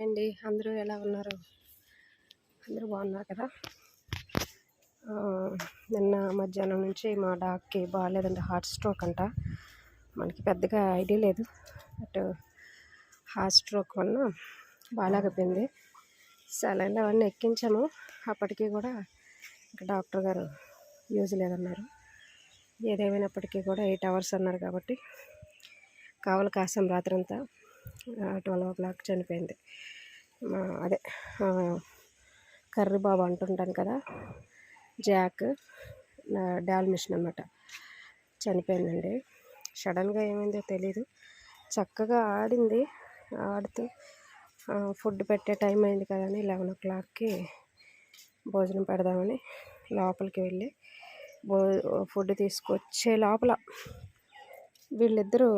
అండి. అందరూ ఎలా ఉన్నారు? అందరూ బాగున్నారు కదా? నిన్న మధ్యాహ్నం నుంచి మా డాగ్కి బాగాలేదండి హార్ట్ స్ట్రోక్ అంట. మనకి పెద్దగా ఐడియా లేదు. బట్ హార్ట్ స్ట్రోక్ వలన బాగాలేకపోయింది. సెలైన్లు అవన్నీ ఎక్కించాము. అప్పటికీ కూడా ఇంకా డాక్టర్ గారు యూజ్ లేదన్నారు. ఏదేమైనప్పటికీ కూడా ఎయిట్ అవర్స్ అన్నారు కాబట్టి కావలి కాసాం రాత్రంతా. ట్వెల్వ్ ఓ క్లాక్ చనిపోయింది. అదే కర్రీ బాబు అంటుంటాను కదా జాక్ డాల్ మిషన్ అనమాట చనిపోయిందండి. సడన్గా ఏమైందో తెలీదు. చక్కగా ఆడింది. ఆడుతూ ఫుడ్ పెట్టే టైం అయింది కదని లెవెన్ ఓ క్లాక్కి భోజనం పెడదామని లోపలికి వెళ్ళి భో ఫుడ్ తీసుకొచ్చే లోపల వీళ్ళిద్దరూ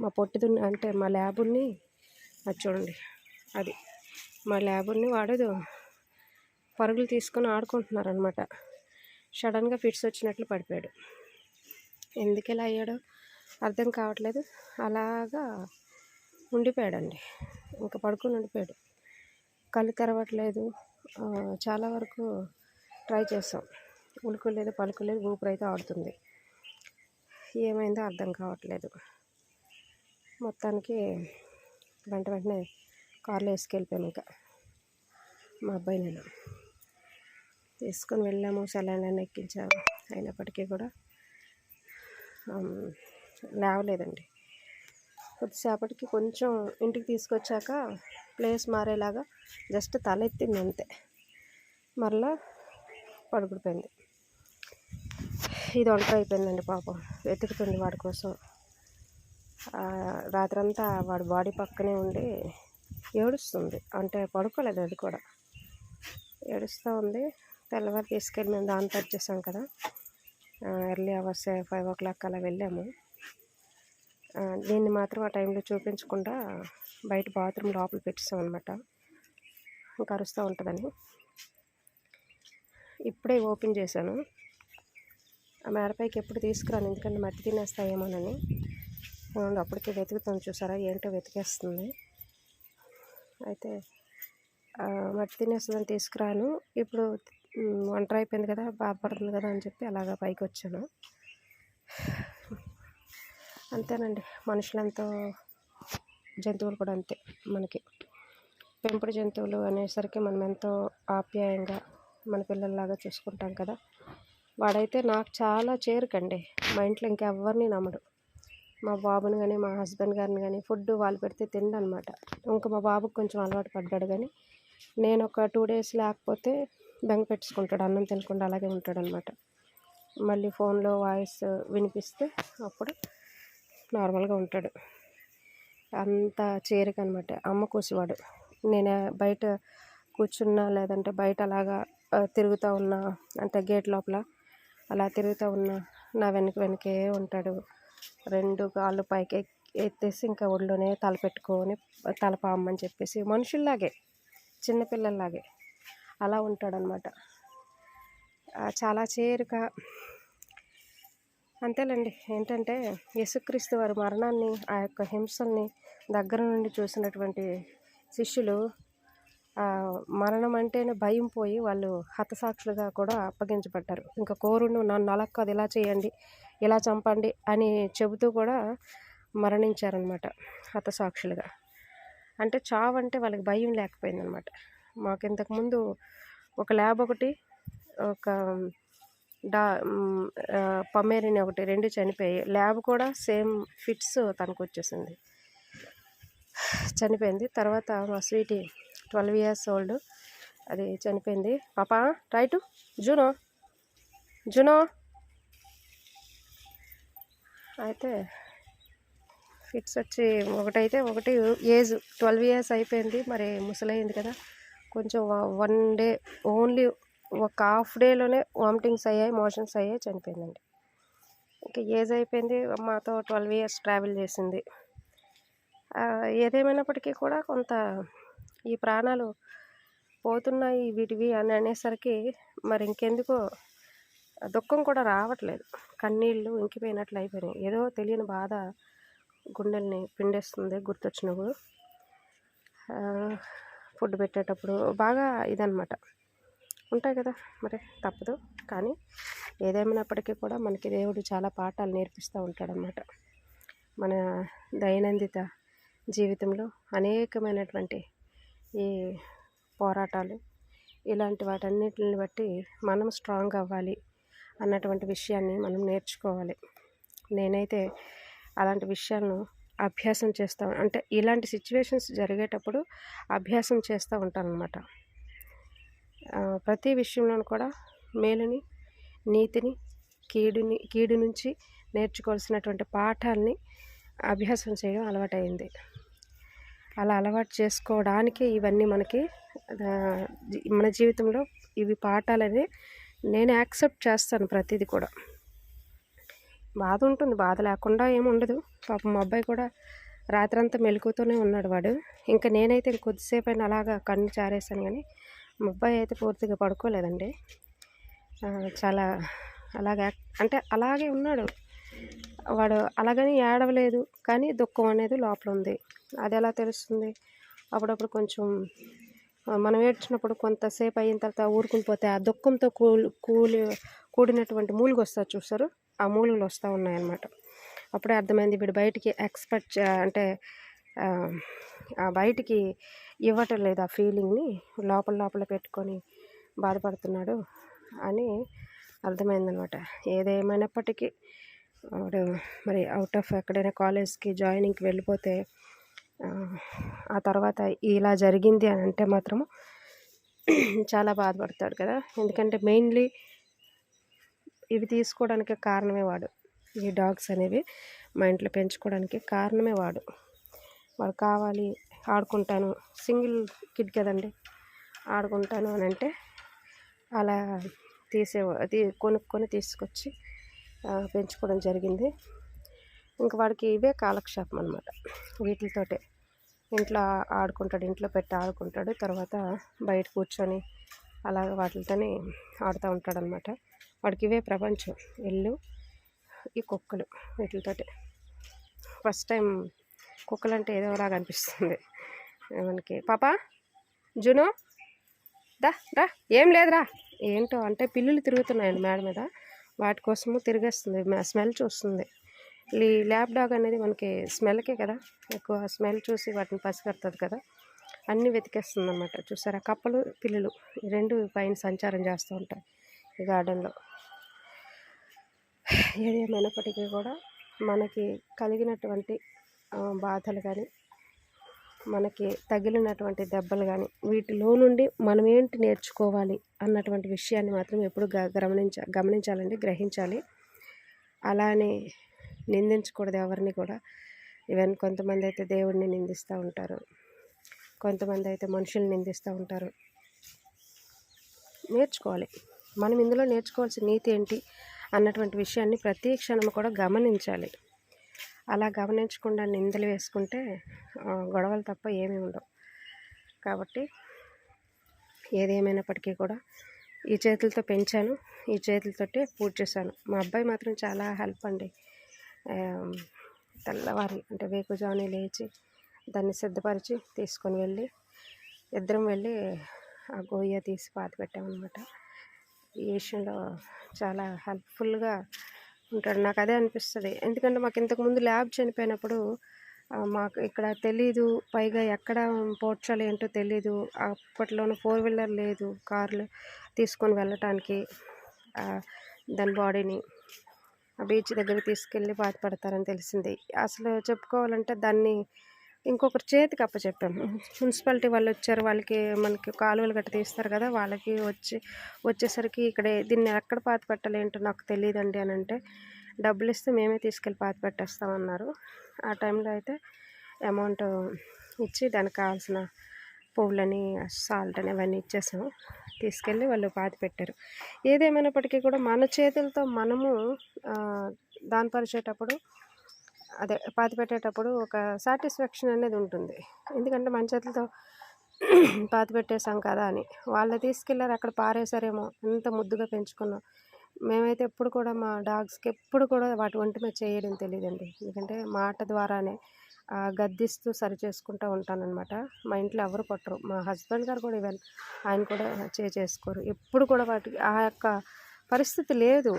మా పొట్టిదు అంటే మా ల్యాబుని అది చూడండి అది. మా ల్యాబుని వాడదు పరుగులు తీసుకొని ఆడుకుంటున్నారు అనమాట సడన్గా ఫిట్స్ వచ్చినట్లు పడిపోయాడు. ఎందుకు ఇలా అయ్యాడో అర్థం కావట్లేదు. అలాగా ఉండిపోయాడండి. ఇంకా పడుకొని ఉండిపోయాడు. కళ్ళు తెరవట్లేదు. చాలా వరకు ట్రై చేసాం. ఉలుకు లేదు ఊపిరైతే ఊపిరి అయితే ఆడుతుంది. ఏమైందో అర్థం కావట్లేదు. మొత్తానికి వెంట వెంటనే కార్లో వేసుకెళ్ళిపోయాము ఇంకా. మా అబ్బాయి నేను. తీసుకొని వెళ్ళాము సెలైన్ ఎక్కించాము అయినప్పటికీ కూడా లేవలేదండి. కొద్దిసేపటికి కొంచెం ఇంటికి తీసుకొచ్చాక ప్లేస్ మారేలాగా జస్ట్ తల ఎత్తింది అంతే. మరలా పడుకుడిపోయింది. ఇది వంట అయిపోయిందండి పాపం. వెతుకుతుంది వాడి కోసం. రాత్రంతా వాడి బాడీ పక్కనే ఉండి ఏడుస్తుంది. అంటే పడుకోలేదు అది కూడా. ఏడుస్తూ ఉంది. తెల్లవారు తీసుకెళ్ళి మేము దాంతో వచ్చేసాం కదా. Early hours five o'clock అలా వెళ్ళాము. దీన్ని మాత్రం ఆ టైంలో చూపించకుండా బయట బాత్రూమ్ లోపల పెట్టేసాం అనమాట ఇంకా అరుస్తూ ఉంటుందని. ఇప్పుడే ఓపెన్ చేశాను. ఆ మేడపైకి ఎప్పుడు తీసుకురాను. ఎందుకంటే మట్టి తినేస్తాయేమోనని. అవును అప్పటికే వెతుకుతాను చూసారా? ఏంటో వెతికేస్తుంది. అయితే మట్టి తినేస్తుందని తీసుకురాను. ఇప్పుడు ఒంటరి అయిపోయింది కదా బాధపడుతుంది కదా అని చెప్పి అలాగా పైకి వచ్చాను. అంతేనండి. మనుషులంతో జంతువులు కూడా అంతే మనకి. పెంపుడు జంతువులు అనేసరికి మనం ఎంతో ఆప్యాయంగా మన పిల్లల్లాగా చూసుకుంటాం కదా. వాడైతే నాకు చాలా చేరుకండి. మా ఇంట్లో ఇంకెవ్వరిని నమ్మడు. మా బాబుని కానీ మా హస్బెండ్ గారిని కానీ ఫుడ్ వాళ్ళు పెడితే తిండనమాట. ఇంకా మా బాబుకి కొంచెం అలవాటు పడ్డాడు కానీ నేను ఒక టూ డేస్ లేకపోతే బెంగ పెట్టుకుంటాడు అన్నం తినకుండా అలాగే ఉంటాడు అనమాట మళ్ళీ ఫోన్లో వాయిస్ వినిపిస్తే అప్పుడు నార్మల్గా ఉంటాడు. అంత చేరిక అనమాట అమ్మ కూసివాడు. నేను బయట కూర్చున్నా లేదంటే బయట అలాగా తిరుగుతూ ఉన్నా అంటే గేట్ లోపల అలా తిరుగుతూ ఉన్నా నా వెనక వెనకే ఉంటాడు. రెండు కాళ్ళు పైకి ఎత్తేసి ఇంకా ఒళ్ళోనే తల పెట్టుకొని తల పామని చెప్పేసి మనుషుల్లాగే చిన్నపిల్లల్లాగే అలా ఉంటాడనమాట చాలా చేరుక అంతేలేండి. ఏంటంటే యేసుక్రీస్తు వారి మరణాన్ని ఆ యొక్క హింసల్ని దగ్గర నుండి చూసినటువంటి శిష్యులు మరణం అంటేనే భయం పోయి వాళ్ళు హతసాక్షులుగా కూడా అప్పగించబడ్డారు. ఇంకా కోరును నన్ను అలా ఇలా చేయండి ఇలా చంపండి అని చెబుతూ కూడా మరణించారనమాట హతసాక్షులుగా అంటే చావు అంటే వాళ్ళకి భయం లేకపోయిందనమాట. మాకు ఇంతకుముందు ఒక ల్యాబ్ ఒకటి ఒక డా పమేరిని ఒకటి రెండు చనిపోయాయి. ల్యాబ్ కూడా సేమ్ ఫిట్స్ తనకు వచ్చేసింది చనిపోయింది. తర్వాత మా స్వీటీ ట్వెల్వ్ ఇయర్స్ ఓల్డ్. అది చనిపోయింది. పాపా రైటు జూనో జూనో. అయితే ఫిట్స్ వచ్చి ఒకటైతే ఒకటి ఏజ్ ట్వెల్వ్ ఇయర్స్ అయిపోయింది. మరి ముసలైంది కదా. కొంచెం వన్ డే ఓన్లీ ఒక హాఫ్ డేలోనే వామిటింగ్స్ అయ్యాయి మోషన్స్ అయ్యాయి చనిపోయిందండి. ఇంకా ఏజ్ అయిపోయింది. మాతో ట్వెల్వ్ ఇయర్స్ ట్రావెల్ చేసింది. ఏదేమైనప్పటికీ కూడా కొంత ఈ ప్రాణాలు పోతున్నాయి వీటివి అని అనేసరికి మరి ఇంకెందుకో దుఃఖం కూడా రావట్లేదు. కన్నీళ్ళు ఇంకిపోయినట్లు అయిపోయినాయి. ఏదో తెలియని బాధ గుండెల్ని పిండేస్తుంది గుర్తొచ్చినప్పుడు. ఫుడ్ పెట్టేటప్పుడు బాగా ఇదనమాట ఉంటాయి కదా మరి తప్పదు. కానీ ఏదేమైనప్పటికీ కూడా మనకి దేవుడు చాలా పాఠాలు నేర్పిస్తూ ఉంటాడనమాట మన దైనందిత జీవితంలో అనేకమైనటువంటి ఈ పోరాటాలు ఇలాంటి వాటన్నిటిని బట్టి మనం స్ట్రాంగ్ అవ్వాలి. అన్నటువంటి విషయాన్ని మనం నేర్చుకోవాలి. నేనైతే అలాంటి విషయాలను అభ్యాసం చేస్తూ అంటే ఇలాంటి సిచ్యువేషన్స్ జరిగేటప్పుడు అభ్యాసం చేస్తూ ఉంటాను అనమాట ప్రతి విషయంలోనూ కూడా మేలుని నీతిని కీడుని కీడు నుంచి నేర్చుకోవాల్సినటువంటి పాఠాలని అభ్యాసం చేయడం అలవాటైంది అలా అలవాటు చేసుకోవడానికి ఇవన్నీ మనకి మన జీవితంలో ఇవి పాఠాలనే నేను యాక్సెప్ట్ చేస్తాను ప్రతిదీ కూడా. బాధ ఉంటుంది బాధ లేకుండా ఏమి ఉండదు. పాపం మా అబ్బాయి కూడా రాత్రంతా మెలుకుతూనే ఉన్నాడు వాడు. ఇంకా నేనైతే కొద్దిసేపు అయినా అలాగా కన్ను చారేసాను కానీ మా అబ్బాయి అయితే పూర్తిగా పడుకోలేదండి. చాలా అలాగే అంటే అలాగే ఉన్నాడు. వాడు అలాగని ఏడవలేదు కానీ దుఃఖం అనేది లోపల ఉంది. అది ఎలా తెలుస్తుంది? అప్పుడప్పుడు కొంచెం మనం ఏడ్చినప్పుడు కొంతసేపు అయిన తర్వాత ఊరుకుని పోతే ఆ దుఃఖంతో కూలి కూలి కూడినటువంటి మూలుగు వస్తారు చూస్తారు ఆ మూలుగులు వస్తూ ఉన్నాయన్నమాట. అప్పుడే అర్థమైంది వీడు బయటికి ఎక్స్పెక్ట్ అంటే బయటికి ఇవ్వటం లేదు ఆ ఫీలింగ్ని. లోపల లోపల పెట్టుకొని బాధపడుతున్నాడు అని అర్థమైందనమాట ఏదేమైనప్పటికీ వాడు మరి అవుట్ ఆఫ్ ఎక్కడైనా కాలేజ్కి జాయినింగ్కి వెళ్ళిపోతే ఆ తర్వాత ఇలా జరిగింది అని అంటే మాత్రము చాలా బాధపడతాడు కదా. ఎందుకంటే మెయిన్లీ ఇవి తీసుకోవడానికి కారణమే వాడు. ఈ డాగ్స్ అనేవి మా ఇంట్లో పెంచుకోవడానికి కారణమే వాడు. వాడు కావాలి ఆడుకుంటాను సింగిల్ కిడ్ కదండి ఆడుకుంటాను అని అంటే అలా తీసే అది కొనుక్కొని తీసుకొచ్చి పెంచుకోవడం జరిగింది. ఇంకా వాడికి ఇవే కాలక్షేపం అనమాట వీటితోటే. ఇంట్లో ఆడుకుంటాడు ఇంట్లో పెట్టి ఆడుకుంటాడు తర్వాత బయట కూర్చొని అలాగ వాటితోనే ఆడుతూ ఉంటాడనమాట వాడికి ఇవే ప్రపంచం. ఇల్లు ఈ కుక్కలు వీటితోటే. ఫస్ట్ టైం కుక్కలు అంటే ఏదోలాగా అనిపిస్తుంది. మనకి పాపా జును దా రా. ఏం లేదురా. ఏంటో అంటే పిల్లులు తిరుగుతున్నాయండి మేడ మీద. వాటి కోసము తిరిగేస్తుంది. స్మెల్ చూస్తుంది. ఈ ల్యాబ్ డాగ్ అనేది మనకి స్మెల్కే కదా. ఎక్కువ స్మెల్ చూసి వాటిని పసిగడుతుంది కదా. అన్నీ వెతికేస్తుంది అనమాట చూసారా? కప్పలు పిల్లులు ఈ రెండు పైన సంచారం చేస్తూ ఉంటాయి ఈ గార్డెన్లో. ఏదేమైనప్పటికీ కూడా మనకి కలిగినటువంటి బాధలు కానీ మనకి తగిలినటువంటి దెబ్బలు కానీ వీటిలో నుండి మనం ఏంటి నేర్చుకోవాలి అన్నటువంటి విషయాన్ని మాత్రం ఎప్పుడు గమనించ గమనించాలండి గ్రహించాలి. అలానే నిందించకూడదు ఎవరిని కూడా. ఈవెన్ కొంతమంది అయితే దేవుడిని నిందిస్తూ ఉంటారు. కొంతమంది అయితే మనుషుల్ని నిందిస్తూ ఉంటారు. నేర్చుకోవాలి. మనం ఇందులో నేర్చుకోవాల్సిన నీతి ఏంటి అన్నటువంటి విషయాన్ని ప్రతి క్షణం కూడా గమనించాలి. అలా గమనించకుండా నిందలు వేసుకుంటే గొడవలు తప్ప ఏమీ ఉండవు. కాబట్టి ఏదేమైనప్పటికీ కూడా ఈ చేతులతో పెంచాను. ఈ చేతులతోటే పూజ చేశాను. మా అబ్బాయి మాత్రం చాలా హెల్ప్ అండి. తెల్లవారి అంటే వేకుజాని లేచి దాన్ని సిద్ధపరిచి తీసుకొని వెళ్ళి ఇద్దరం వెళ్ళి ఆ గోయ తీసి పాతి పెట్టామన్నమాట. ఈ విషయంలో చాలా హెల్ప్ఫుల్గా ఉంటాడు. నాకు అదే అనిపిస్తుంది. ఎందుకంటే మాకు ఇంతకుముందు ల్యాబ్ చనిపోయినప్పుడు మాకు ఇక్కడ తెలీదు పైగా ఎక్కడ పోడ్చాలి ఏంటో తెలీదు అప్పట్లోనూ ఫోర్ వీలర్ లేదు కార్లు తీసుకొని వెళ్ళటానికి దాని బాడీని బీచ్ దగ్గరికి తీసుకెళ్ళి బాధపడతారని తెలిసింది. అసలు చెప్పుకోవాలంటే దాన్ని ఇంకొకరి చేతికి అప్పచెప్పాము మున్సిపాలిటీ వాళ్ళు వచ్చారు. వాళ్ళకి మనకి కాలువలు గట్ట తీస్తారు కదా వాళ్ళకి వచ్చి వచ్చేసరికి ఇక్కడే దీన్ని ఎక్కడ పాత పెట్టాలి ఏంటో నాకు తెలియదండి అని అంటే డబ్బులు ఇస్తే మేమే తీసుకెళ్ళి పాత పెట్టేస్తామన్నారు. ఆ టైంలో అయితే అమౌంట్ ఇచ్చి దానికి కావాల్సిన పువ్వులని సాల్ట్ అని అవన్నీ ఇచ్చేసాము తీసుకెళ్ళి వాళ్ళు పాతి పెట్టారు. ఏదేమైనప్పటికీ కూడా మన చేతులతో మనము దానపరిచేటప్పుడు అదే పాతి పెట్టేటప్పుడు ఒక సాటిస్ఫాక్షన్ అనేది ఉంటుంది. ఎందుకంటే మన చేతులతో పాతి పెట్టేసాం కదా అని. వాళ్ళు తీసుకెళ్ళారు అక్కడ పారేసారేమో ఎంత ముద్దుగా పెంచుకున్నాం. మేమైతే ఎప్పుడు కూడా మా డాగ్స్కి ఎప్పుడు కూడా వాటి ఒంటి మీద చేయడం తెలియదండి. ఎందుకంటే మాట ద్వారానే గద్దిస్తూ సరి చేసుకుంటూ ఉంటానన్నమాట. మా ఇంట్లో ఎవరు కొట్టరు. మా హస్బెండ్ గారు కూడా ఈవెన్ ఆయన కూడా చే చేసుకోరు. ఎప్పుడు కూడా వాటికి ఆ యొక్క పరిస్థితి లేదు.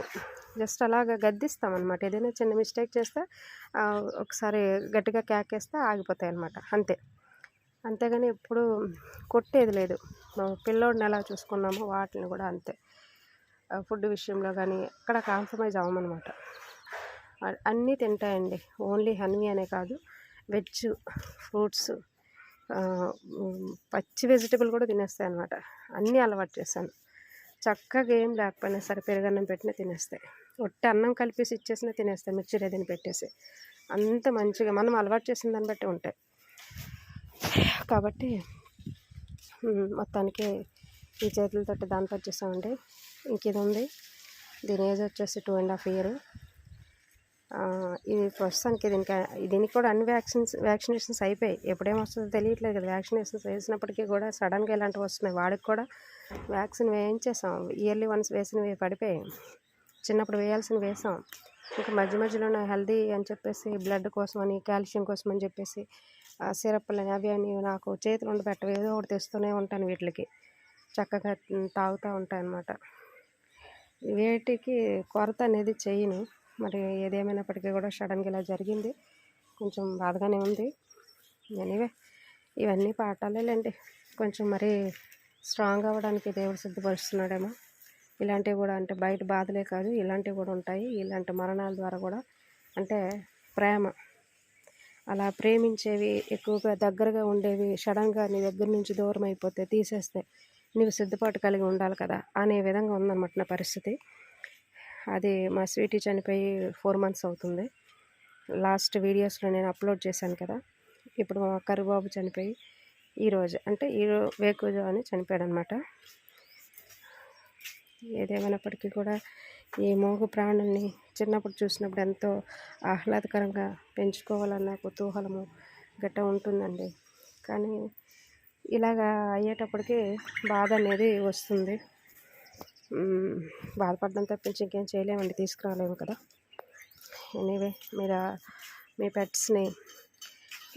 జస్ట్ అలాగా గద్దిస్తామన్నమాట. ఏదైనా చిన్న మిస్టేక్ చేస్తే ఒకసారి గట్టిగా కేకేస్తే ఆగిపోతాయి అనమాట అంతే. అంతేగాని ఎప్పుడు కొట్టేది లేదు. మా పిల్లోడిని ఎలా చూసుకున్నామో వాటిని కూడా అంతే. ఫుడ్ విషయంలో కానీ ఎక్కడ కాంప్రమైజ్ అవ్వమన్నమాట. అన్నీ తింటాయండి. ఓన్లీ హనీ అనే కాదు. వెజ్ ఫ్రూట్స్ పచ్చి వెజిటబుల్ కూడా తినేస్తాయి అనమాట అన్నీ అలవాటు చేశాను. చక్కగా ఏం లేకపోయినా సరే పెరుగన్నం పెట్టినా తినేస్తాయి. ఒట్టి అన్నం కలిపేసి ఇచ్చేసినా తినేస్తాయి మిర్చి రేదని పెట్టేసి. అంత మంచిగా మనం అలవాటు చేసిన దాన్ని బట్టి ఉంటాయి. కాబట్టి మొత్తానికి ఈ చేతులతోటి దాని వచ్చేసామండి ఇంక ఇది ఉంది దీని ఏజ్ వచ్చేసి టూ అండ్ హాఫ్ ఇయర్ ఇది ప్రస్తుతానికి దీనికి దీనికి కూడా అన్ని వ్యాక్సిన్స్ వ్యాక్సినేషన్స్ అయిపోయాయి. ఎప్పుడేం వస్తుందో తెలియట్లేదు కదా. వ్యాక్సినేషన్స్ వేసినప్పటికీ కూడా సడన్గా ఇలాంటివి వస్తున్నాయి. వాడికి కూడా వ్యాక్సిన్ వేయించేసాం. ఇయర్లీ వన్స్ వేసినవి పడిపోయాయి. చిన్నప్పుడు వేయాల్సిన వేసాం. ఇంకా మధ్య మధ్యలోనే హెల్దీ అని చెప్పేసి బ్లడ్ కోసం అని కాల్షియం కోసం అని చెప్పేసి సిరప్లు అని అవి అని నాకు చేతులు ఉండి ఏదో ఒకటి తెస్తూనే ఉంటాను వీటికి. చక్కగా తాగుతూ ఉంటాయి అన్నమాట వేటికి కొరత అనేది చేయను. మరి ఏదేమైనప్పటికీ కూడా సడన్గా ఇలా జరిగింది. కొంచెం బాధగానే ఉంది. ఎనీవే ఇవన్నీ పాఠాలేలేండి. కొంచెం మరి స్ట్రాంగ్ అవ్వడానికి దేవుడు సిద్ధపరుస్తున్నాడేమో. ఇలాంటివి కూడా అంటే బయట బాధలే కాదు ఇలాంటివి కూడా ఉంటాయి. ఇలాంటి మరణాల ద్వారా కూడా అంటే ప్రేమ అలా ప్రేమించేవి ఎక్కువగా దగ్గరగా ఉండేవి సడన్గా నీ దగ్గర నుంచి దూరం అయిపోతే తీసేస్తే నీవు సిద్ధపాటు కలిగి ఉండాలి కదా అనే విధంగా ఉందన్నమాట నా పరిస్థితి. అది మా స్వీటీ చనిపోయి ఫోర్ మంత్స్ అవుతుంది. లాస్ట్ వీడియోస్లో నేను అప్లోడ్ చేశాను కదా ఇప్పుడు మా కరుబాబు చనిపోయి ఈరోజు అంటే ఈ వేకుజు అని చనిపోయాడు అనమాట ఏదేమైనప్పటికీ కూడా ఈ మోగు ప్రాణుల్ని చిన్నప్పుడు చూసినప్పుడు ఎంతో ఆహ్లాదకరంగా పెంచుకోవాలన్న కుతూహలము గట్ట ఉంటుందండి. కానీ ఇలాగా అయ్యేటప్పటికీ బాధ అనేది వస్తుంది. బాధపడడం తప్పించి ఇంకేం చేయలేమండి తీసుకురాలేము కదా. ఎనీవే మీరు మీ పెట్స్ని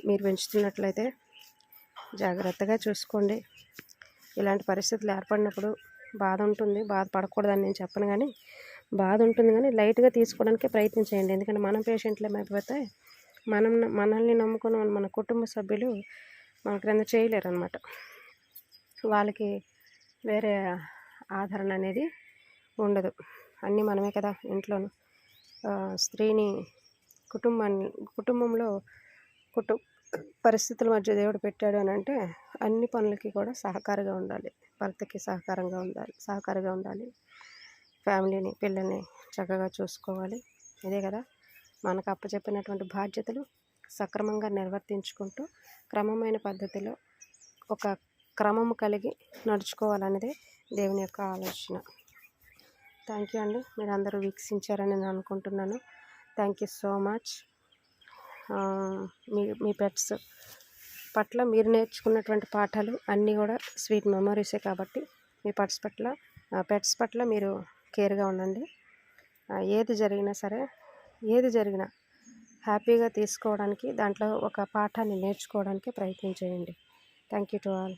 మీరు పెంచుతున్నట్లయితే జాగ్రత్తగా చూసుకోండి. ఇలాంటి పరిస్థితులు ఏర్పడినప్పుడు బాధ ఉంటుంది బాధపడకూడదని నేను చెప్పను కానీ బాధ ఉంటుంది కానీ లైట్గా తీసుకోవడానికి ప్రయత్నం చేయండి. ఎందుకంటే మనం పేషెంట్లు ఏమైపోతే మనం మనల్ని నమ్ముకున్న మన కుటుంబ సభ్యులు మన క్రింద చేయలేరు అనమాట వాళ్ళకి వేరే ఆదరణ అనేది ఉండదు. అన్నీ మనమే కదా ఇంట్లోను. స్త్రీని కుటుంబాన్ని కుటుంబంలో కుటు పరిస్థితుల మధ్య దేవుడు పెట్టాడు అని అంటే అన్ని పనులకి కూడా సహకారంగా ఉండాలి. భర్తకి సహకారంగా ఉండాలి సహకారంగా ఉండాలి. ఫ్యామిలీని పిల్లల్ని చక్కగా చూసుకోవాలి. ఇదే కదా మనకు అప్పచెప్పినటువంటి బాధ్యతలు సక్రమంగా నిర్వర్తించుకుంటూ క్రమమైన పద్ధతిలో ఒక క్రమము కలిగి నడుచుకోవాలనేదే దేవుని యొక్క ఆలోచన. థ్యాంక్ యూ అండి. మీరు అందరూ వీక్షించారని నేను అనుకుంటున్నాను. థ్యాంక్ యూ సో మచ్ మీ మీ పెట్స్ పట్ల మీరు నేర్చుకున్నటువంటి పాఠాలు అన్నీ కూడా స్వీట్ మెమరీసే కాబట్టి మీ పట్స్ పట్ల పెట్స్ పట్ల మీరు కేర్గా ఉండండి. ఏది జరిగినా సరే ఏది జరిగినా హ్యాపీగా తీసుకోవడానికి దాంట్లో ఒక పాఠాన్ని నేర్చుకోవడానికి ప్రయత్నం చేయండి. Thank you to all